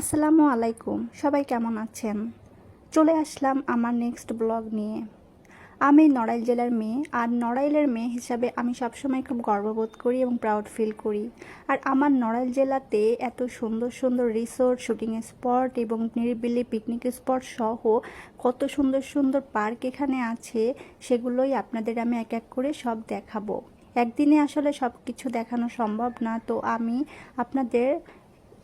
আসসালামু আলাইকুম, সবাই কেমন আছেন? চলে আসলাম আমার নেক্সট ব্লগ নিয়ে। আমি নড়াইল জেলার মেয়ে, আর নড়াইলের মেয়ে হিসাবে আমি সবসময় খুব গর্ববোধ করি এবং প্রাউড ফিল করি। আর আমার নড়াইল জেলাতে এত সুন্দর সুন্দর রিসোর্ট শুটিং স্পট এবং নিরিবিলি পিকনিক স্পট সহ কত সুন্দর সুন্দর পার্ক এখানে আছে, সেগুলোই আপনাদের আমি এক এক করে সব দেখাবো। একদিনে আসলে সব কিছু দেখানো সম্ভব না, তো আমি আপনাদের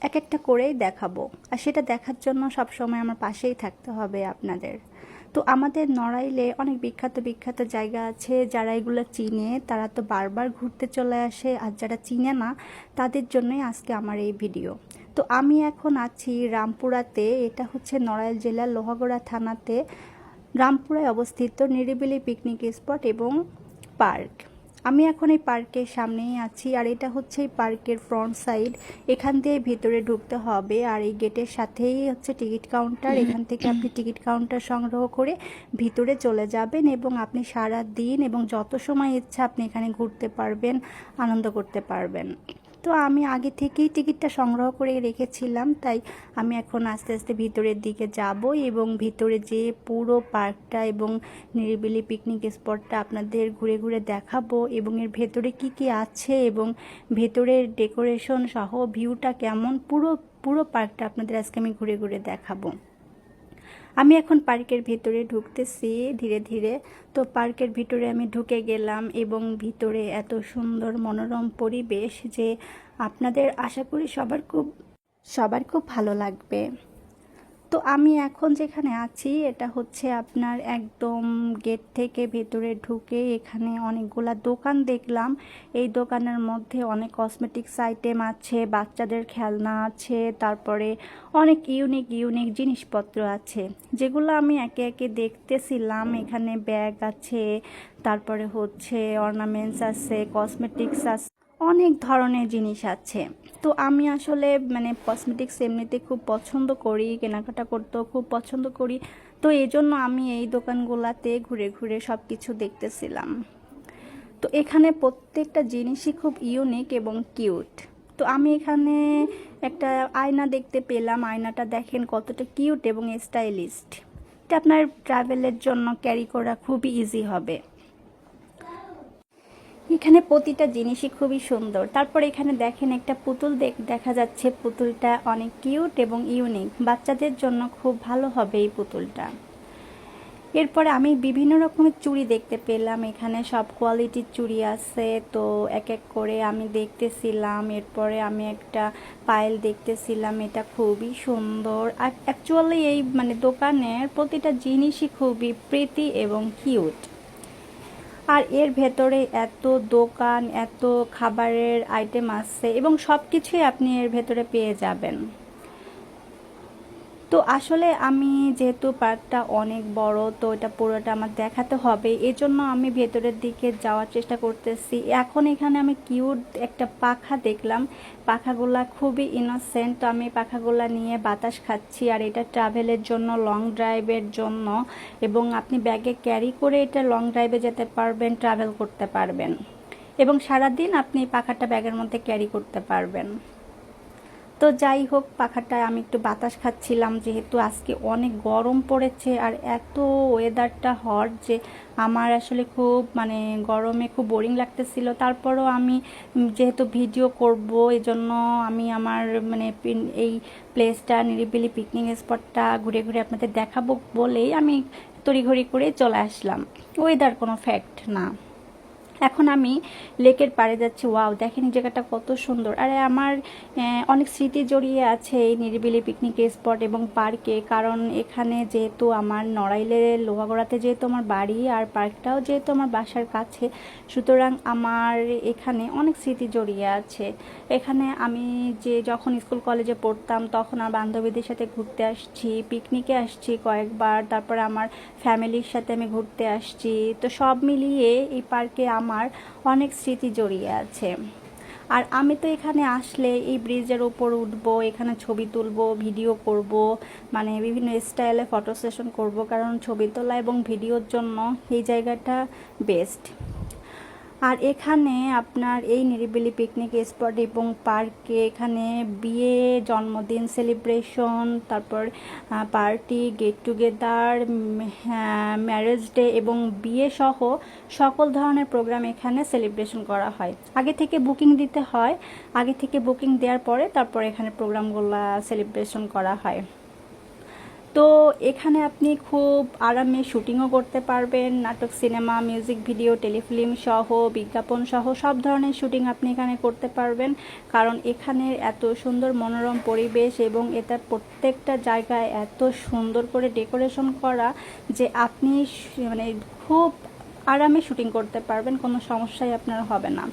এক একটা করেই দেখাবো। আর সেটা দেখার জন্য সব সময় আমার পাশেই থাকতে হবে আপনাদের। তো আমাদের নড়াইলে অনেক বিখ্যাত বিখ্যাত জায়গা আছে যারা এগুলো চিনে। তারা তো বারবার ঘুরতে চলে আসে। আর যারা চিনে না, তাদের জন্যই আজকে আমার এই ভিডিও। তো আমি এখন আছি রামপুরাতে। এটা হচ্ছে নড়াইল জেলার লোহাগড়া থানাতে। রামপুরায় অবস্থিত নিরিবিলি পিকনিক স্পট এবং পার্ক। আমি এখন এই পার্কের সামনেই আছি, আর এটা হচ্ছে এই পার্কের ফ্রন্ট সাইড এখান দিয়ে ভিতরে ঢুকতে হবে, আর এই গেটের সাথেই হচ্ছে টিকিট কাউন্টার। এখান থেকে আপনি টিকিট কাউন্টার সংগ্রহ করে ভিতরে চলে যাবেন এবং আপনি সারা দিন এবং যত সময় ইচ্ছা আপনি এখানে ঘুরতে পারবেন, আনন্দ করতে পারবেন। তো আমি আগে থেকেই টিকিটটা সংগ্রহ করে রেখেছিলাম, তাই আমি এখন আস্তে আস্তে ভিতরের দিকে যাব এবং ভিতরে যে পুরো পার্কটা এবং নিরিবিলি পিকনিক স্পটটা আপনাদের ঘুরে ঘুরে দেখাবো এবং এর ভেতরে কি কি আছে এবং ভেতরের ডেকোরেশন সহ ভিউটা কেমন, পুরো পুরো পার্কটা আপনাদের আজকে আমি ঘুরে ঘুরে দেখাবো। আমি এখন পার্কের ভিতরে ঢুকতেছি ধীরে ধীরে। তো পার্কের ভিতরে আমি ঢুকে গেলাম এবং ভিতরে এত সুন্দর মনোরম পরিবেশ যে আপনাদের আশা করি সবার খুব সবার খুব ভালো লাগবে। তো আমি এখন যেখানে আছি, এটা হচ্ছে আপনার একদম গেট থেকে ভেতরে ঢুকে এখানে অনেকগুলা দোকান দেখলাম। এই দোকানের মধ্যে অনেক কসমেটিক্স আইটেম আছে, বাচ্চাদের খেলনা আছে, তারপরে অনেক ইউনিক ইউনিক জিনিসপত্র আছে। যেগুলো আমি একে একে দেখতেছিলাম, এখানে ব্যাগ আছে, তারপরে হচ্ছে অর্নামেন্টস আছে কসমেটিক্স আছে। অনেক ধরনের জিনিস আছে। তো আমি আসলে মানে কসমেটিক্স এমনিতে খুব পছন্দ করি, কেনাকাটা করতেও খুব পছন্দ করি। তো এই জন্য আমি এই দোকানগুলোতে ঘুরে ঘুরে সব কিছু দেখতেছিলাম। তো এখানে প্রত্যেকটা জিনিসই খুব ইউনিক এবং কিউট তো আমি এখানে একটা আয়না দেখতে পেলাম। আয়নাটা দেখেন কতটা কিউট এবং স্টাইলিস্ট এটা আপনার ট্রাভেলের জন্য ক্যারি করা খুবই ইজি হবে। এখানে প্রতিটা জিনিসই খুবই সুন্দর। তারপর এখানে দেখেন একটা পুতুল দেখা যাচ্ছে। পুতুলটা অনেক কিউট এবং ইউনিক বাচ্চাদের জন্য খুব ভালো হবে এই পুতুলটা। এরপরে আমি বিভিন্ন রকমের চুড়ি দেখতে পেলাম। এখানে সব কোয়ালিটির চুড়ি আছে। তো এক এক করে আমি দেখতেছিলাম। এরপরে আমি একটা পায়েল দেখতেছিলাম। এটা খুবই সুন্দর। অ্যাকচুয়ালি এই মানে দোকানের প্রতিটা জিনিসই খুবই প্রীতি এবং কিউট আর এর ভেতরে এত দোকান, এত খাবারের আইটেম আছে এবং সব কিছুই আপনি এর ভেতরে পেয়ে যাবেন। তো আসলে আমি যেহেতু পার্কটা অনেক বড়, তো এটা পুরোটা আমার দেখাতে হবে। এজন্য আমি ভেতরের দিকে যাওয়ার চেষ্টা করতেছি। এখন এখানে আমি কিউট একটা পাখা দেখলাম। পাখাগুলা খুবই ইনোসেন্ট তো আমি পাখাগুলা নিয়ে বাতাস খাচ্ছি, আর এটা ট্রাভেলের জন্য লং ড্রাইভের জন্য। এবং আপনি ব্যাগে ক্যারি করে এটা লং ড্রাইভে যেতে পারবেন ট্রাভেল করতে পারবেন। এবং সারাদিন আপনি পাখাটা ব্যাগের মধ্যে ক্যারি করতে পারবেন। তো যাই হোক, পাখাটায় আমি একটু বাতাস খাচ্ছিলাম যেহেতু আজকে অনেক গরম পড়েছে আর এত ওয়েদারটা হট যে আমার আসলে খুব মানে গরমে খুব বোরিং লাগতেছিল। তারপরও আমি যেহেতু ভিডিও করব, এজন্য আমি আমার মানে এই প্লেসটা নিরিবিলি পিকনিক স্পটটা ঘুরে ঘুরে আপনাদের দেখাবো বলেই আমি তড়িঘড়ি করে চলে আসলাম। ওয়েদার কোনো ফ্যাক্ট না। এখন আমি লেকের পাড়ে যাচ্ছি। ওয়াও, দেখেন এই জায়গাটা কত সুন্দর। আরে আমার অনেক স্মৃতি জড়িয়ে আছে এই নিরিবিলি পিকনিক স্পট এবং পার্কে কারণ এখানে যেহেতু আমার নড়াইলে লোহাগড়াতে যেহেতু আমার বাড়ি আর পার্কটাও যেহেতু আমার বাসার কাছে, সুতরাং আমার এখানে অনেক স্মৃতি জড়িয়ে আছে। এখানে আমি যে যখন স্কুল কলেজে পড়তাম, তখন আমার বান্ধবীদের সাথে ঘুরতে আসছি, পিকনিকে আসছি কয়েকবার, তারপরে আমার ফ্যামিলির সাথে আমি ঘুরতে আসছি। তো সব মিলিয়ে এই পার্কে আমার অনেক স্মৃতি জড়িয়ে আছে। আর আমি তো এখানে আসলে এই ব্রিজের ওপর উঠবো, এখানে ছবি তুলবো, ভিডিও করব মানে বিভিন্ন স্টাইলে ফটো সেশন করব, কারণ ছবি তোলা এবং ভিডিওর জন্য এই জায়গাটা বেস্ট আর এখানে আপনার এই নিরিবিলি পিকনিক স্পট এবং পার্কে এখানে বিয়ে, জন্মদিন সেলিব্রেশন তারপর party get together marriage day এবং বিয়ে সহ সকল ধরনের প্রোগ্রাম এখানে সেলিব্রেশন করা হয়। আগে থেকে বুকিং দিতে হয়। আগে থেকে বুকিং দেওয়ার পরে তারপর এখানে প্রোগ্রামগুলো সেলিব্রেশন করা হয়। তো এখানে আপনি খুব আরামে শুটিংও করতে পারবেন, নাটক, সিনেমা, মিউজিক ভিডিও, টেলিফিল্ম সহ, বিজ্ঞাপন সহ, সব ধরনের শুটিং আপনি এখানে করতে পারবেন। কারণ এখানে এত সুন্দর মনোরম পরিবেশ এবং এটা প্রত্যেকটা জায়গায় এত সুন্দর করে ডেকোরেশন করা যে আপনি মানে খুব আরামে শুটিং করতে পারবেন, কোনো সমস্যাই আপনার হবে না।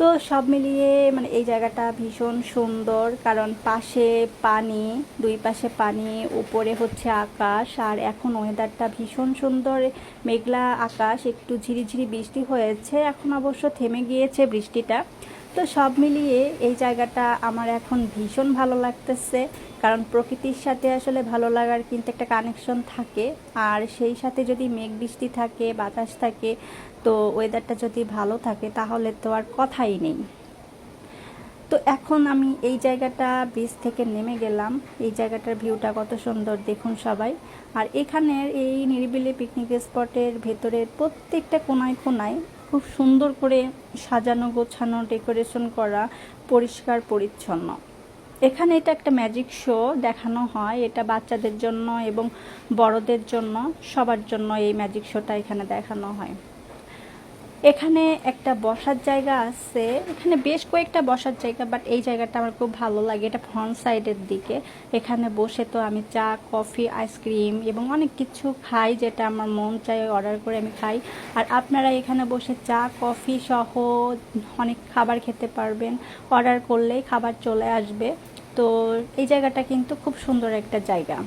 তো সব মিলিয়ে মানে এই জায়গাটা ভীষণ সুন্দর, কারণ পাশে পানি, দুই পাশে পানি, উপরে হচ্ছে আকাশ, আর এখন ওয়েদারটা ভীষণ সুন্দর, মেঘলা আকাশ, একটু ঝিরিঝিরি বৃষ্টি হয়েছে, এখন অবশ্য থেমে গিয়েছে বৃষ্টিটা। তো সব মিলিয়ে এই জায়গাটা আমার এখন ভীষণ ভালো লাগতেছে। কারণ প্রকৃতির সাথে আসলে ভালো লাগার কিন্তু একটা কানেকশন থাকে। আর সেই সাথে যদি মেঘ বৃষ্টি থাকে, বাতাস থাকে, তো ওয়েদারটা যদি ভালো থাকে, তাহলে তো আর কথাই নেই। তো এখন আমি এই জায়গাটা ব্রিজ থেকে নেমে গেলাম। এই জায়গাটার ভিউটা কত সুন্দর, দেখুন সবাই। আর এখানের এই নিরিবিলি পিকনিক স্পটের ভেতরের প্রত্যেকটা কোনায় কোনায় খুব সুন্দর করে সাজানো গোছানো ডেকোরেশন করা পরিষ্কার পরিচ্ছন্ন এখানে এটা একটা ম্যাজিক শো দেখানো হয়। এটা বাচ্চাদের জন্য এবং বড়দের জন্য, সবার জন্য এই ম্যাজিক শোটা এখানে দেখানো হয়। এখানে একটা বসার জায়গা আছে। এখানে বেশ কয়েকটা বসার জায়গা বাট এই জায়গাটা আমার খুব ভালো লাগে। এটা ফ্রন্ট সাইডের দিকে। এখানে বসে তো আমি চা, কফি, আইসক্রিম এবং অনেক কিছু খাই যেটা আমার মন চাই অর্ডার করে আমি খাই। আর আপনারা এখানে বসে চা, কফি সহ অনেক খাবার খেতে পারবেন। অর্ডার করলেই খাবার চলে আসবে। তো এই জায়গাটা কিন্তু খুব সুন্দর একটা জায়গা।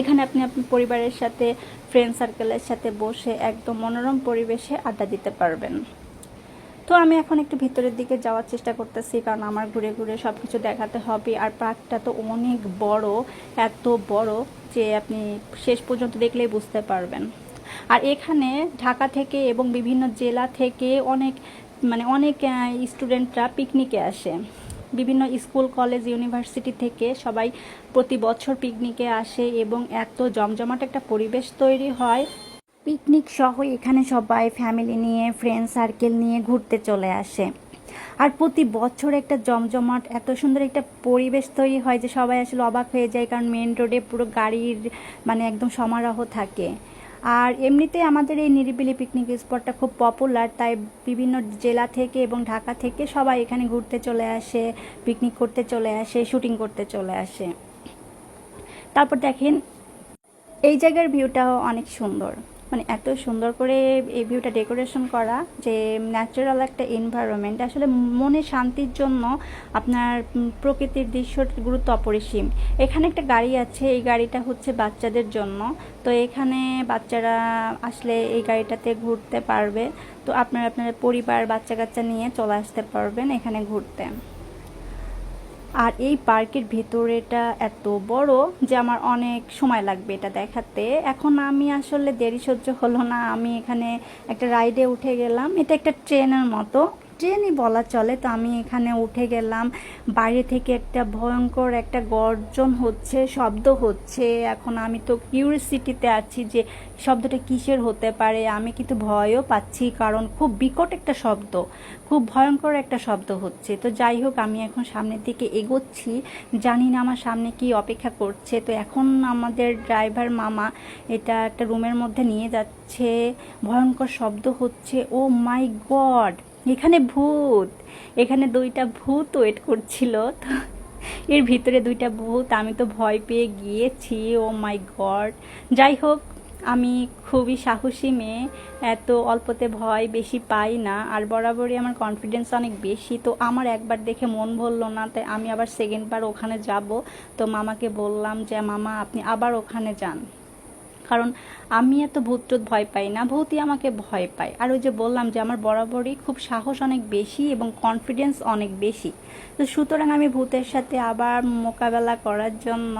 এখানে আপনি আপনার পরিবারের সাথে ফ্রেন্ড সার্কেলের সাথে বসে একদম মনোরম পরিবেশে আড্ডা দিতে পারবেন। তো আমি এখন একটু ভিতরের দিকে যাওয়ার চেষ্টা করতেছি, কারণ আমার ঘুরে ঘুরে সব কিছু দেখাতে হবে। আর পার্কটা তো অনেক বড়, এত বড় যে আপনি শেষ পর্যন্ত দেখলেই বুঝতে পারবেন। আর এখানে ঢাকা থেকে এবং বিভিন্ন জেলা থেকে অনেক মানে অনেক স্টুডেন্টরা পিকনিকে আসে। বিভিন্ন স্কুল, কলেজ, ইউনিভার্সিটি থেকে সবাই প্রতি বছর পিকনিকে আসে এবং এত জমজমাট একটা পরিবেশ তৈরি হয়। পিকনিক সহ এখানে সবাই ফ্যামিলি নিয়ে ফ্রেন্ড সার্কেল নিয়ে ঘুরতে চলে আসে। আর প্রতি বছর একটা জমজমাট, এত সুন্দর একটা পরিবেশ তৈরি হয় যে সবাই আসলে অবাক হয়ে যায় কারণ মেন রোডে পুরো গাড়ির মানে একদম সমারোহ থাকে। আর এমনিতে আমাদের এই নিরিবিলি পিকনিক স্পটটা খুব পপুলার তাই বিভিন্ন জেলা থেকে এবং ঢাকা থেকে সবাই এখানে ঘুরতে চলে আসে পিকনিক করতে চলে আসে শুটিং করতে চলে আসে। তারপর দেখেন, এই জায়গার ভিউটাও অনেক সুন্দর। মানে এত সুন্দর করে এই ভিউটা ডেকোরেশন করা যে ন্যাচারাল একটা এনভায়রনমেন্ট আসলে মনে শান্তির জন্য আপনার প্রকৃতির দৃশ্যর গুরুত্ব অপরিসীম। এখানে একটা গাড়ি আছে, এই গাড়িটা হচ্ছে বাচ্চাদের জন্য। তো এখানে বাচ্চারা আসলে এই গাড়িটাতে ঘুরতে পারবে। তো আপনার আপনার পরিবার বাচ্চা কাচ্চা নিয়ে চলে আসতে পারবেন এখানে ঘুরতে। আর এই পার্কের ভেতরেটা এত বড় যে আমার অনেক সময় লাগবে এটা দেখাতে। এখন আমি আসলে দেরি সহ্য হলো না। আমি এখানে একটা রাইডে উঠে গেলাম। এটা একটা ট্রেনের মতো। ট্রেনই বলা চলে। তো আমি এখানে উঠে গেলাম। বাইরে থেকে একটা ভয়ঙ্কর একটা গর্জন হচ্ছে, শব্দ হচ্ছে। এখন আমি তো কিউরিসিটিতে আছি যে শব্দটা কিসের হতে পারে। আমি কিন্তু ভয়ও পাচ্ছি, কারণ খুব বিকট একটা শব্দ, খুব ভয়ঙ্কর একটা শব্দ হচ্ছে। তো যাই হোক, আমি এখন সামনের দিকে এগোচ্ছি। জানি না আমার সামনে কি অপেক্ষা করছে। তো এখন আমাদের ড্রাইভার মামা এটা একটা রুমের মধ্যে নিয়ে যাচ্ছে। ভয়ঙ্কর শব্দ হচ্ছে। Oh my god! এখানে ভূত। এখানে দুইটা ভূত ওয়েট করছিল। তো এর ভিতরে দুইটা ভূত, আমি তো ভয় পেয়ে গিয়েছি ও মাই গড যাই হোক, আমি খুবই সাহসী মেয়ে, এত অল্পতে ভয় বেশি পাই না, আর বরাবরই আমার কনফিডেন্স অনেক বেশি। তো আমার একবার দেখে মন ভরলো না, তাই আমি আবার সেকেন্ডবার ওখানে যাব। তো মামাকে বললাম যে, মামা, আপনি আবার ওখানে যান। কারণ আমি এত ভূত টুত ভয় পাই না, ভূতই আমাকে ভয় পায়। আর ওই যে বললাম যে আমার বরাবরই খুব সাহস অনেক বেশি এবং কনফিডেন্স অনেক বেশি। তো সুতরাং আমি ভূতের সাথে আবার মোকাবেলা করার জন্য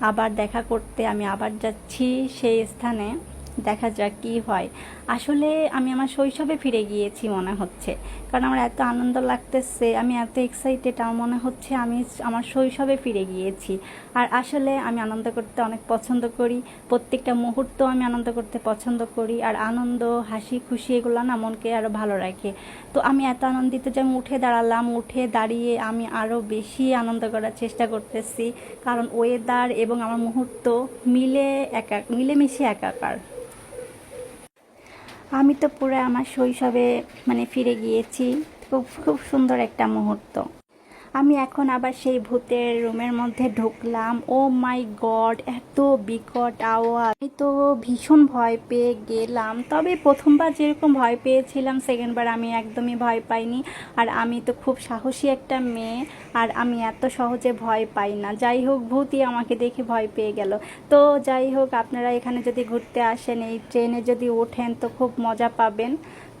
আবার দেখা করতে আমি আবার যাচ্ছি সেই স্থানে। দেখা যাক কি হয়। আসলে আমি আমার শৈশবে ফিরে গিয়েছি মনে হচ্ছে। কারণ আমার এত আনন্দ লাগতেছে, আমি এত এক্সাইটেড আমার মনে হচ্ছে আমি আমার শৈশবে ফিরে গিয়েছি। আর আসলে আমি আনন্দ করতে অনেক পছন্দ করি, প্রত্যেকটা মুহূর্ত আমি আনন্দ করতে পছন্দ করি, আর আনন্দ, হাসি, খুশি এগুলো না মনকে আরও ভালো রাখে। তো আমি এত আনন্দিত যে আমি উঠে দাঁড়ালাম, উঠে দাঁড়িয়ে আমি আরও বেশি আনন্দ করার চেষ্টা করতেছি। কারণ ওয়েদার এবং আমার মুহূর্ত মিলে একা, মিলেমিশে একাকার। আমি তো পুরো আমার শৈশবে মানে ফিরে গিয়েছি। খুব খুব সুন্দর একটা মুহূর্ত। আমি এখন আবার সেই ভূতের রুমের মধ্যে ঢুকলাম। ও মাই গড, এত বিকট আওয়াজ। আমি তো ভীষণ ভয় পেয়ে গেলাম। তবে প্রথমবার যেরকম ভয় পেয়েছিলাম, সেকেন্ডবার আমি একদমই ভয় পাইনি। আর আমি তো খুব সাহসী একটা মেয়ে, আর আমি এত সহজে ভয় পাই না। যাই হোক, ভূতই আমাকে দেখে ভয় পেয়ে গেল। তো যাই হোক, আপনারা এখানে যদি ঘুরতে আসেন, এই ট্রেনে যদি ওঠেন, তো খুব মজা পাবেন।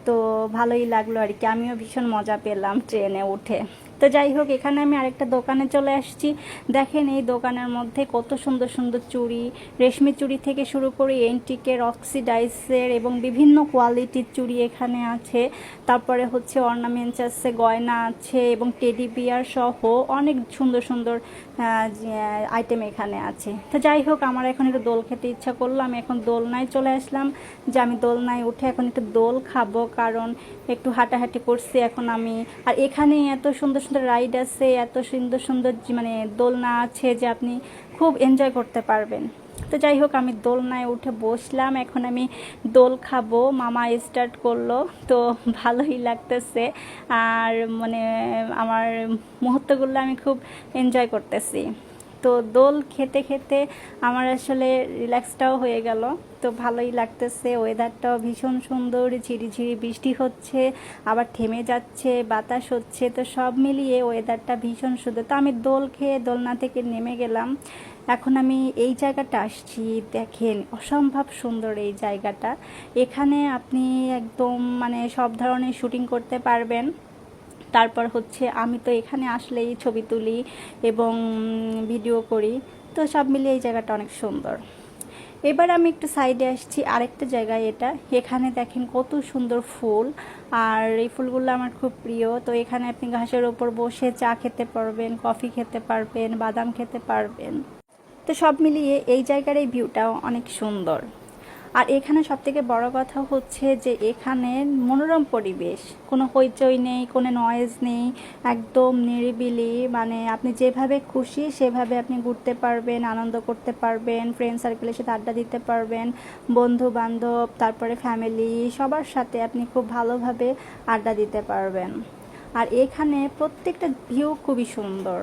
তো ভালোই লাগল আর কি। আমিও ভীষণ মজা পেলাম ট্রেনে উঠে। তো যাই হোক, এখানে আমি আরেকটা দোকানে চলে আসছি। দেখেন এই দোকানের মধ্যে কত সুন্দর সুন্দর চুড়ি, রেশমি চুড়ি থেকে শুরু করে এন্টিকের অক্সিডাইসের এবং বিভিন্ন কোয়ালিটির চুড়ি এখানে আছে। তারপরে হচ্ছে অর্নামেন্টস আছে গয়না আছে এবং টেডি বিয়ার সহ অনেক সুন্দর সুন্দর আইটেম এখানে আছে। তো যাই হোক, আমার এখন একটু দোল খেতে ইচ্ছা করল। আমি এখন দোলনায় চলে আসলাম। যে আমি দোলনায় উঠে এখন একটু দোল খাব, কারণ একটু হাঁটাহাঁটি করছি এখন আমি। আর এখানে এত সুন্দর সুন্দর রাইড আছে, এত সুন্দর সুন্দর মানে দোলনা আছে যে আপনি খুব এনজয় করতে পারবেন। তো যাই হোক আমি দোলনায় উঠে বসলাম। এখন আমি দোল খাব। মামা স্টার্ট করল। তো ভালোই লাগতেছে। আর মানে আমার মুহূর্তগুলো আমি খুব এনজয় করতেছি। তো দোল খেতে খেতে আমার আসলে রিল্যাক্সটাও হয়ে গেল। তো ভালোই লাগতেছে। ওয়েদারটাও ভীষণ সুন্দর। ঝিরিঝিরি বৃষ্টি হচ্ছে, আবার থেমে যাচ্ছে, বাতাস হচ্ছে। তো সব মিলিয়ে ওয়েদারটা ভীষণ সুন্দর। তো আমি দোল খেয়ে দোলনা থেকে নেমে গেলাম। এখন আমি এই জায়গাটা আসছি, দেখেন, অসম্ভব সুন্দর এই জায়গাটা। এখানে আপনি একদম মানে সব ধরনের শুটিং করতে পারবেন। তারপর হচ্ছে, আমি তো এখানে আসলেই ছবি তুলি এবং ভিডিও করি। তো সব মিলিয়ে এই জায়গাটা অনেক সুন্দর। এবার আমি একটু সাইডে আসছি, আরেকটা জায়গায় এটা। এখানে দেখেন, কত সুন্দর ফুল। আর এই ফুলগুলো আমার খুব প্রিয়। তো এখানে আপনি ঘাসের ওপর বসে চা খেতে পারবেন, কফি খেতে পারবেন, বাদাম খেতে পারবেন। তো সব মিলিয়ে এই জায়গার এই ভিউটাও অনেক সুন্দর। আর এখানে সব থেকে বড় কথা হচ্ছে যে এখানে মনোরম পরিবেশ, কোনো হইচই নেই, কোনো নয়েজ নেই, একদম নিরিবিলি মানে আপনি যেভাবে খুশি সেভাবে আপনি ঘুরতে পারবেন, আনন্দ করতে পারবেন ফ্রেন্ড সার্কেলের সাথে আড্ডা দিতে পারবেন বন্ধু বান্ধব তারপরে ফ্যামিলি সবার সাথে আপনি খুব ভালোভাবে আড্ডা দিতে পারবেন। আর এখানে প্রত্যেকটা ভিউ খুবই সুন্দর।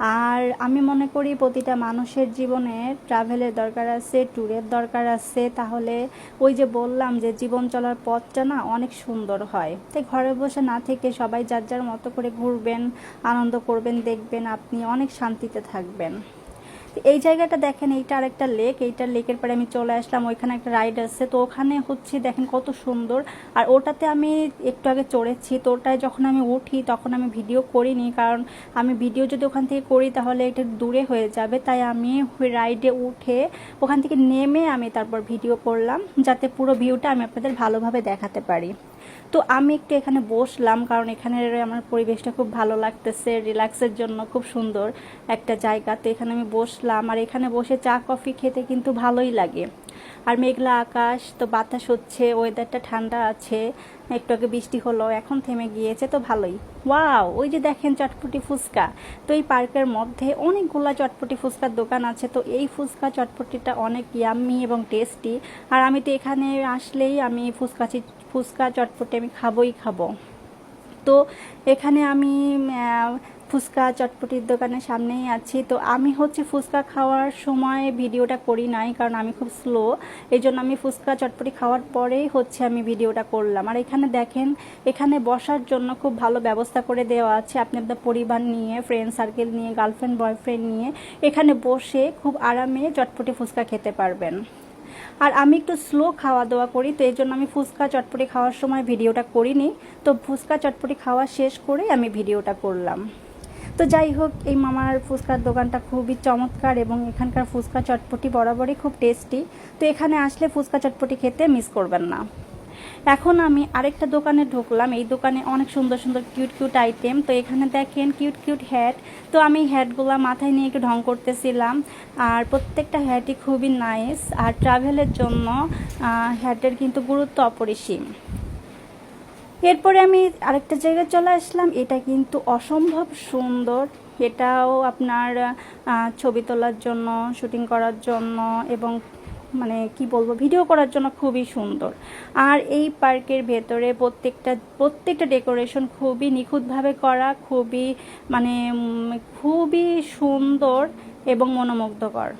আর আমি মনে করি প্রতিটা মানুষের জীবনে ট্রাভেলের দরকার আছে, ট্যুরের দরকার আছে। তাহলে ওই যে বললাম যে জীবন চলার পথটা না অনেক সুন্দর হয়। তাই ঘরে বসে না থেকে সবাই যার যার মতো করে ঘুরবেন, আনন্দ করবেন, দেখবেন আপনি অনেক শান্তিতে থাকবেন। এই জায়গাটা দেখেন, এইটা আরেকটা লেক এইটা লেকের পরে আমি চলে আসলাম, ওইখানে একটা রাইড আছে। তো ওখানে হচ্ছে দেখেন কত সুন্দর। আর ওটাতে আমি একটু আগে চড়েছি, তো ওটায় যখন আমি উঠি তখন আমি ভিডিও করিনি, কারণ আমি ভিডিও যদি ওখান থেকে করি তাহলে এটা দূরে হয়ে যাবে। তাই আমি রাইডে উঠে ওখান থেকে নেমে আমি তারপর ভিডিও করলাম, যাতে পুরো ভিউটা আমি আপনাদের ভালোভাবে দেখাতে পারি। তো আমি একটু এখানে বসলাম, কারণ এখানে আমার পরিবেশটা খুব ভালো লাগতেছে রিল্যাক্সের জন্য খুব সুন্দর একটা জায়গা তো এখানে আমি বসলাম, আর এখানে বসে চা, কফি খেতে কিন্তু ভালোই লাগে। আর মেঘলা আকাশ, তো বাতাস হচ্ছে ওয়েদারটা ঠান্ডা আছে একটু আগে বৃষ্টি হলো, এখন থেমে গিয়েছে, তো ভালোই। ওয়াও, ওই যে দেখেন চটপটি ফুচকা। তো এই পার্কের মধ্যে অনেকগুলা চটপটি ফুচকার দোকান আছে, তো এই ফুচকা চটপটিটা অনেক ইয়াম্মি এবং টেস্টি আর আমি তো এখানে আসলেই আমি ফুচকা ফুচকা চটপটি আমি খাবোই খাব। তো এখানে আমি ফুচকা চটপটির দোকানের সামনেই আছি। তো আমি হচ্ছে ফুচকা খাওয়ার সময় ভিডিওটা করি নাই, কারণ আমি খুব স্লো এই জন্য আমি ফুচকা চটপটি খাওয়ার পরেই হচ্ছে আমি ভিডিওটা করলাম। আর এখানে দেখেন, এখানে বসার জন্য খুব ভালো ব্যবস্থা করে দেওয়া আছে আপনি আপনার পরিবার নিয়ে ফ্রেন্ড সার্কেল নিয়ে গার্লফ্রেন্ড বয়ফ্রেন্ড নিয়ে। এখানে বসে খুব আরামে চটপটি ফুচকা খেতে পারবেন। আর আমি একটু স্লো খাওয়া দাওয়া করি, তো এই জন্য আমি ফুচকা চটপটি খাওয়ার সময় ভিডিওটা করিনি। তো ফুচকা চটপটি খাওয়া শেষ করে আমি ভিডিওটা করলাম। তো যাই হোক, এই মামার ফুচকার দোকানটা খুবই চমৎকার এবং এখানকার ফুচকা চটপটি বরাবরই খুব টেস্টি। তো এখানে আসলে ফুচকা চটপটি খেতে মিস করবেন না। এখন আমি আরেকটা দোকানে ঢুকলাম। এই দোকানে অনেক সুন্দর সুন্দর কিউট কিউট আইটেম তো এখানে দেখেন কিউট কিউট হ্যাট তো আমি হ্যাটগুলো মাথায় নিয়ে একটু ঢং করতেছিলাম। আর প্রত্যেকটা হ্যাটই খুবই নাইস আর ট্রাভেলের জন্য হ্যাটের কিন্তু গুরুত্ব অপরিসীম। এরপরে আমি আরেকটা জায়গায় চলে আসলাম। এটা কিন্তু অসম্ভব সুন্দর। এটাও আপনার ছবি তোলার জন্য, শুটিং করার জন্য এবং মানে কি বলব, ভিডিও করার জন্য খুবই সুন্দর। আর এই পার্কের ভেতরে প্রত্যেকটা প্রত্যেকটা ডেকোরেশন খুবই নিখুঁতভাবে করা, খুবই মানে খুবই সুন্দর এবং মনোমুগ্ধকর।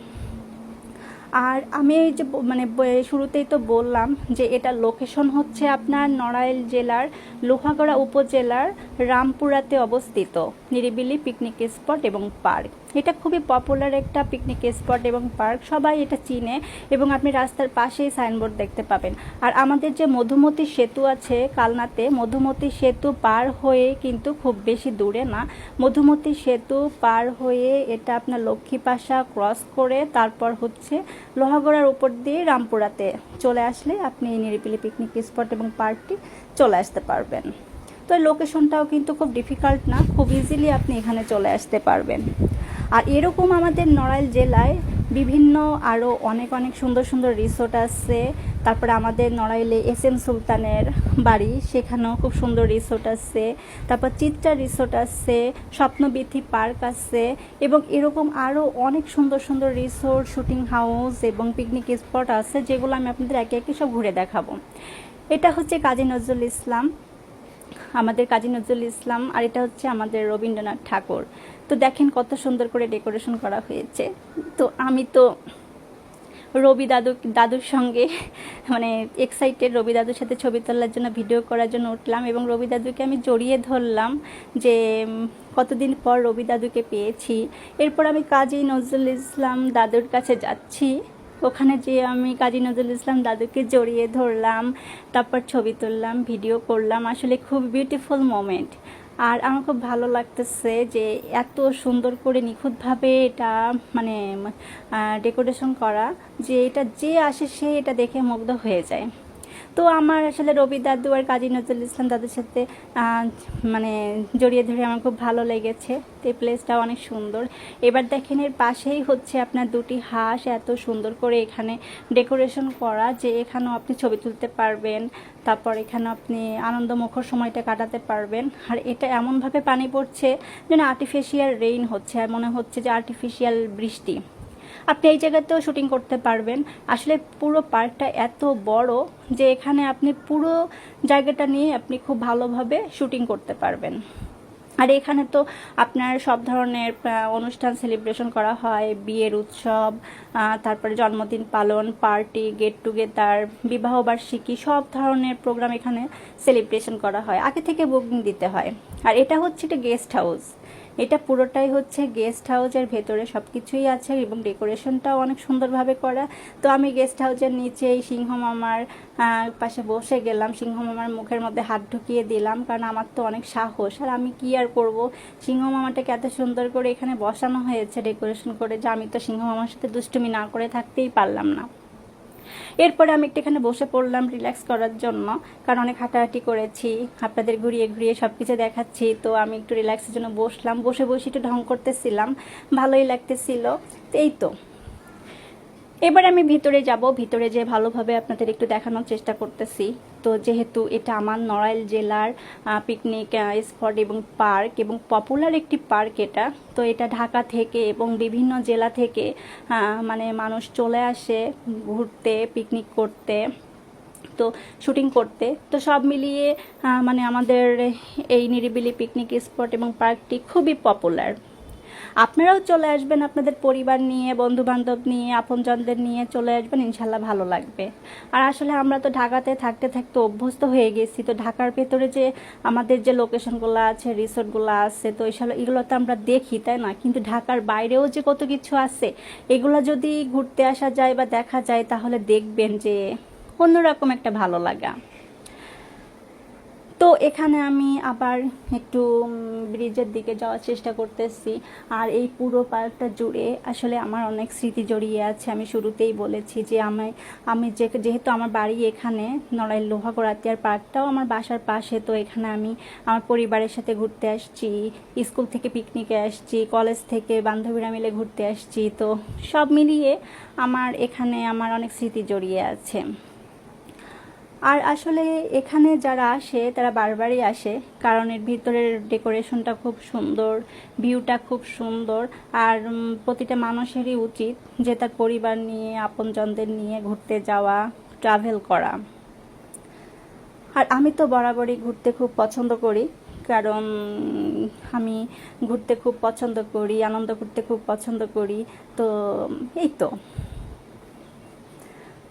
আর আমি এই যে মানে শুরুতেই তো বললাম যে এটা লোকেশন হচ্ছে আপনার নড়াইল জেলার লোহাগড়া উপজেলার রামপুরাতে অবস্থিত। নিরিবিলি পিকনিক স্পট এবং পার্ক এটা খুবই পপুলার একটা পিকনিক স্পট এবং পার্ক সবাই এটা চিনে এবং আপনি রাস্তার পাশেই সাইনবোর্ড দেখতে পাবেন। আর আমাদের যে মধুমতি সেতু আছে কালনাতে, মধুমতি সেতু পার হয়ে কিন্তু খুব বেশি দূরে না। মধুমতি সেতু পার হয়ে এটা আপনার লক্ষ্মীপাশা ক্রস করে তারপর হচ্ছে লোহাগড়ার উপর দিয়ে রামপুরাতে চলে আসলে আপনি এই নিরিবিলি পিকনিক স্পট এবং পার্কটি চলে আসতে পারবেন। তো লোকেশনটাও কিন্তু খুব ডিফিকাল্ট না, খুব ইজিলি আপনি এখানে চলে আসতে পারবেন। আর এরকম আমাদের নড়াইল জেলায় বিভিন্ন আরও অনেক অনেক সুন্দর সুন্দর রিসোর্ট আছে। তারপরে আমাদের নড়াইলে এস এম সুলতানের বাড়ি, সেখানেও খুব সুন্দর রিসোর্ট আছে। তারপর চিত্রা রিসোর্ট আছে, স্বপ্নবিথি পার্ক আছে এবং এরকম আরও অনেক সুন্দর সুন্দর রিসোর্ট শুটিং হাউস এবং পিকনিক স্পট আছে, যেগুলো আমি আপনাদের একে একে সব ঘুরে দেখাবো। এটা হচ্ছে কাজী নজরুল ইসলাম, আমাদের কাজী নজরুল ইসলাম, আর এটা হচ্ছে আমাদের রবীন্দ্রনাথ ঠাকুর। তো দেখেন কত সুন্দর করে ডেকোরেশন করা হয়েছে। তো আমি তো রবি দাদু, দাদুর সঙ্গে মানে এক্সাইটেড রবি দাদুর সাথে ছবি তোলার জন্য ভিডিও করার জন্য উঠলাম এবং রবি দাদুকে আমি জড়িয়ে ধরলাম যে কতদিন পর রবি দাদুকে পেয়েছি। এরপর আমি কাজী নজরুল ইসলাম দাদুর কাছে যাচ্ছি। ওখানে যে আমি কাজী নজরুল ইসলাম দাদুকে জড়িয়ে ধরলাম, তারপর ছবি তুললাম ভিডিও করলাম। আসলে খুব বিউটিফুল মোমেন্ট আর আমার খুব ভালো লাগতেছে যে এত সুন্দর করে নিখুঁতভাবে এটা মানে ডেকোরেশন করা, যে এটা যে আসে সে এটা দেখে মুগ্ধ হয়ে যায়। তো আমার আসলে রবি দাদু আর কাজী নজরুল ইসলাম দাদুর সাথে মানে জড়িয়ে ধরে আমার খুব ভালো লেগেছে। তো এই প্লেসটা অনেক সুন্দর। এবার দেখেন এর পাশেই হচ্ছে আপনার দুটি হাঁস, এত সুন্দর করে এখানে ডেকোরেশন করা যে এখানেও আপনি ছবি তুলতে পারবেন, তারপর এখানে আপনি আনন্দমুখর সময়টা কাটাতে পারবেন। আর এটা এমনভাবে পানি পড়ছে যেন আর্টিফিশিয়াল রেইন হচ্ছে আর মনে হচ্ছে যে আর্টিফিশিয়াল বৃষ্টি। আপনি এই জায়গাতেও শুটিং করতে পারবেন। আসলে পুরো পার্কটা এত বড় যে এখানে আপনি পুরো জায়গাটা নিয়ে আপনি খুব ভালোভাবে শুটিং করতে পারবেন। আর এখানে তো আপনার সব ধরনের অনুষ্ঠান সেলিব্রেশন করা হয়, বিয়ের উৎসব তারপরে জন্মদিন পালন, পার্টি গেট টুগেদার বিবাহবার্ষিকী সব ধরনের প্রোগ্রাম এখানে সেলিব্রেশন করা হয়। আগে থেকে বুকিং দিতে হয়। আর এটা হচ্ছে একটা গেস্ট হাউস এটা পুরোটাই হচ্ছে গেস্ট হাউসের ভেতরে সব কিছুই আছে এবং ডেকোরেশনটাও অনেক সুন্দরভাবে করা। তো আমি গেস্ট হাউসের নিচে এই সিংহ মামার পাশে বসে গেলাম। সিংহ মামার মুখের মধ্যে হাত ঢুকিয়ে দিলাম কারণ আমার তো অনেক সাহস। আর আমি কি আর করব? সিংহ মামাটাকে এত সুন্দর করে এখানে বসানো হয়েছে ডেকোরেশন করে যে আমি তো সিংহ মামার সাথে দুষ্টুমি না করে থাকতেই পারলাম না। এরপরে আমি একটু এখানে বসে পড়লাম রিল্যাক্স করার জন্য, কারণ অনেক হাঁটাহাঁটি করেছি, আপনাদের ঘুরিয়ে ঘুরিয়ে সব কিছু দেখাচ্ছি, তো আমি একটু রিল্যাক্সের জন্য বসলাম, বসে বসে একটু ঢং করতেছিলাম, ভালোই লাগতেছিল এই তো। এবার আমি ভিতরে যাব, ভিতরে যে ভালোভাবে আপনাদের একটু দেখানোর চেষ্টা করতেছি। তো যেহেতু এটা আমার নড়াইল জেলার পিকনিক স্পট এবং পার্ক এবং পপুলার একটি পার্ক এটা। তো এটা ঢাকা থেকে এবং বিভিন্ন জেলা থেকে মানে মানুষ চলে আসে ঘুরতে পিকনিক করতে, তো শুটিং করতে। তো সব মিলিয়ে মানে আমাদের এই নিরিবিলি পিকনিক স্পট এবং পার্কটি খুবই পপুলার আপনারাও চলে আসবেন আপনাদের পরিবার নিয়ে বন্ধু বান্ধব নিয়ে, আপনজনদের নিয়ে চলে আসবেন, ইনশাল্লাহ ভালো লাগবে। আর আসলে আমরা তো ঢাকাতে থাকতে থাকতে অভ্যস্ত হয়ে গেছি, তো ঢাকার ভেতরে যে আমাদের যে লোকেশনগুলো আছে রিসোর্টগুলো আছে, তো এইসব এগুলো তো আমরা দেখি, তাই না? কিন্তু ঢাকার বাইরেও যে কত কিছু আছে, এগুলো যদি ঘুরতে আসা যায় বা দেখা যায়, তাহলে দেখবেন যে অন্যরকম একটা ভালো লাগা। তো এখানে আমি আবার একটু ব্রিজের দিকে যাওয়ার চেষ্টা করতেছি। আর এই পুরো পার্কটা জুড়ে আসলে আমার অনেক স্মৃতি জড়িয়ে আছে। আমি শুরুতেই বলেছি যে আমি আমি যেহেতু আমার বাড়ি এখানে, নড়াইল লোহাগড়াতিয়ার পার্কটাও আমার বাসার পাশে, তো এখানে আমি আমার পরিবারের সাথে ঘুরতে আসছি, স্কুল থেকে পিকনিকে আসছি কলেজ থেকে বান্ধবীরা মিলে ঘুরতে আসছি। তো সব মিলিয়ে আমার এখানে আমার অনেক স্মৃতি জড়িয়ে আছে। আর আসলে এখানে যারা আসে, তারা বারবারই আসে, কারণ এর ভিতরের ডেকোরেশনটা খুব সুন্দর, ভিউটা খুব সুন্দর, আর প্রতিটা মানুষেরই উচিত যে তার পরিবার নিয়ে, আপনজনদের নিয়ে ঘুরতে যাওয়া ট্রাভেল করা। আর আমি তো বরাবরই ঘুরতে খুব পছন্দ করি, কারণ আমি ঘুরতে খুব পছন্দ করি, আনন্দ করতে খুব পছন্দ করি, তো, এই তো।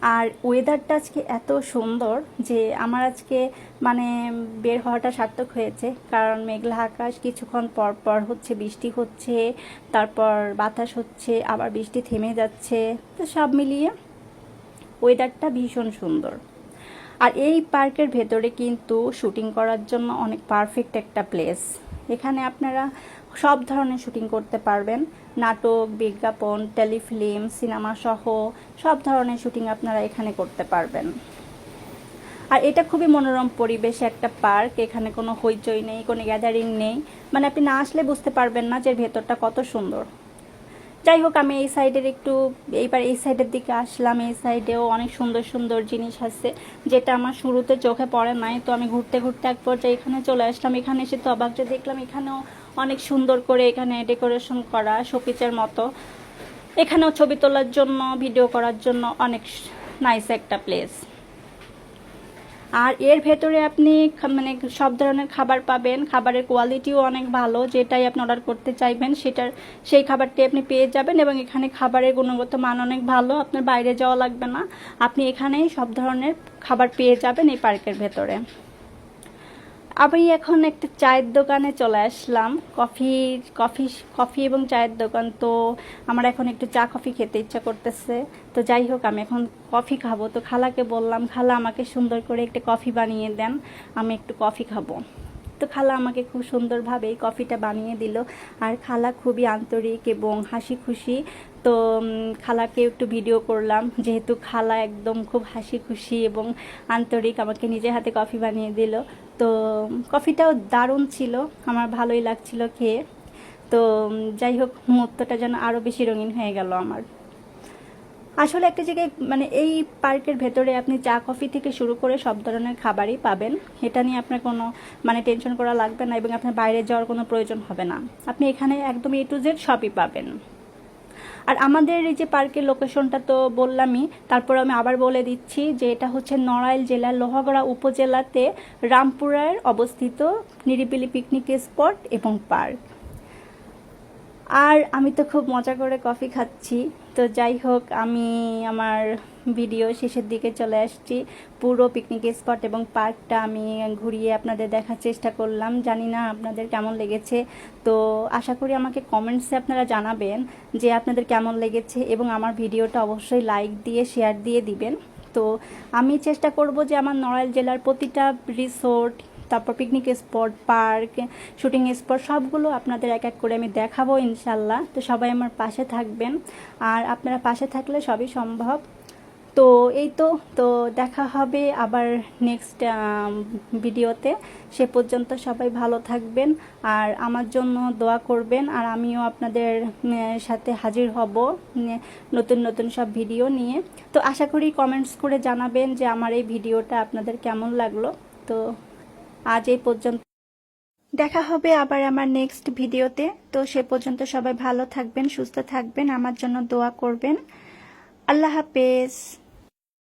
আর ওয়েদারটা আজকে এত সুন্দর যে আমার আজকে মানে বের হওয়াটা সার্থক হয়েছে। কারণ মেঘলা আকাশ, কিছুক্ষণ পর পর হচ্ছে বৃষ্টি হচ্ছে, তারপর বাতাস হচ্ছে, আবার বৃষ্টি থেমে যাচ্ছে। তো সব মিলিয়ে ওয়েদারটা ভীষণ সুন্দর। আর এই পার্কের ভেতরে কিন্তু শুটিং করার জন্য অনেক পারফেক্ট একটা প্লেস এখানে আপনারা সব ধরনের শুটিং করতে পারবেন। নাটক, বিজ্ঞাপন, টেলিফিল্ম, সিনেমা সহ সব ধরনের শুটিং আপনারা এখানে করতে পারবেন। আর এটা খুবই মনোরম পরিবেশে একটা পার্ক, এখানে কোনো হইচই নেই, কোনো গ্যাদারিং নেই। মানে আপনি না আসলে বুঝতে পারবেন না যে ভেতরটা কত সুন্দর। যাই হোক, আমি এই সাইডের একটু, এইবার এই সাইডের দিকে আসলাম। এই সাইডেও অনেক সুন্দর সুন্দর জিনিস আছে, যেটা আমার শুরুতে চোখে পড়ে নাই। তো আমি ঘুরতে ঘুরতে এক পর্যায়ে এখানে চলে আসলাম। এখানে এসে তো অবাক যে দেখলাম এখানেও অনেক সুন্দর করে এখানে ডেকোরেশন করা শোপিচের মতো। এখানেও ছবি তোলার জন্য, ভিডিও করার জন্য অনেক নাইস একটা প্লেস আর এর ভেতরে আপনি মানে সব ধরনের খাবার পাবেন। খাবারের কোয়ালিটিও অনেক ভালো। যেটাই আপনি অর্ডার করতে চাইবেন, সেটার, সেই খাবারটি আপনি পেয়ে যাবেন এবং এখানে খাবারের গুণগত মান অনেক ভালো। আপনার বাইরে যাওয়া লাগবে না। আপনি এখানেই সব ধরনের খাবার পেয়ে যাবেন এই পার্কের ভেতরে। আমি এখন একটা চায়ের দোকানে চলে আসলাম। কফি কফি কফি এবং চায়ের দোকান তো আমার এখন একটু চা, কফি খেতে ইচ্ছা করতেছে। তো যাই হোক, আমি এখন কফি খাব। তো খালাকে বললাম, খালা আমাকে সুন্দর করে একটা কফি বানিয়ে দেন, আমি একটু কফি খাব। তো খালা আমাকে খুব সুন্দরভাবে এই কফিটা বানিয়ে দিল। আর খালা খুবই আন্তরিক এবং হাসি খুশি। তো খালাকে একটু ভিডিও করলাম। যেহেতু খালা একদম খুব হাসি খুশি এবং আন্তরিক, আমাকে নিজের হাতে কফি বানিয়ে দিল। তো কফিটাও দারুণ ছিল। আমার ভালোই লাগছিল খেয়ে। তো যাই হোক, মুহূর্তটা যেন আরও বেশি রঙিন হয়ে গেল আমার। আসলে একটা জায়গায় মানে এই পার্কের ভেতরে আপনি চা, কফি থেকে শুরু করে সব ধরনের খাবারই পাবেন। এটা নিয়ে আপনার কোনো মানে টেনশন করা লাগবে না এবং আপনার বাইরে যাওয়ার কোনো প্রয়োজন হবে না। আপনি এখানে একদম এ টু জেড সবই পাবেন। আর আমাদের এই যে পার্কের লোকেশনটা তো বললামই, তারপর আমি আবার বলে দিচ্ছি যে এটা হচ্ছে নড়াইল জেলার লোহাগড়া উপজেলাতে রামপুরার অবস্থিত নিরিবিলি পিকনিক স্পট এবং পার্ক। আর আমি তো খুব মজা করে কফি খাচ্ছি। তো যাই হোক, আমি আমার ভিডিও শেষের দিকে চলে আসছি। পুরো পিকনিক স্পট এবং পার্কটা আমি ঘুরিয়ে আপনাদের দেখার চেষ্টা করলাম। জানি না আপনাদের কেমন লেগেছে। তো আশা করি আমাকে কমেন্টসে আপনারা জানাবেন যে আপনাদের কেমন লেগেছে এবং আমার ভিডিওটা অবশ্যই লাইক দিয়ে শেয়ার দিয়ে দিবেন। তো আমি চেষ্টা করব যে আমার নড়াইল জেলার প্রতিটা রিসোর্ট তারপর picnic spot park shooting spot সবগুলো আপনাদের এক এক করে আমি দেখাবো ইনশাল্লাহ। তো সবাই আমার পাশে থাকবেন। আর আপনারা পাশে থাকলে সবই সম্ভব। তো এই তো তো দেখা হবে আবার নেক্সট ভিডিওতে। সে পর্যন্ত সবাই ভালো থাকবেন আর আমার জন্য দোয়া করবেন। আর আমিও আপনাদের সাথে হাজির হব নতুন নতুন সব ভিডিও নিয়ে। তো আশা করি কমেন্টস করে জানাবেন যে আমার এই ভিডিওটা আপনাদের কেমন লাগল। তো আজ এই পর্যন্ত। দেখা হবে আবার আমার নেক্সট ভিডিওতে। তো সে পর্যন্ত সবাই ভালো থাকবেন, সুস্থ থাকবেন, আমার জন্য দোয়া করবেন। আল্লাহ হাফেজ।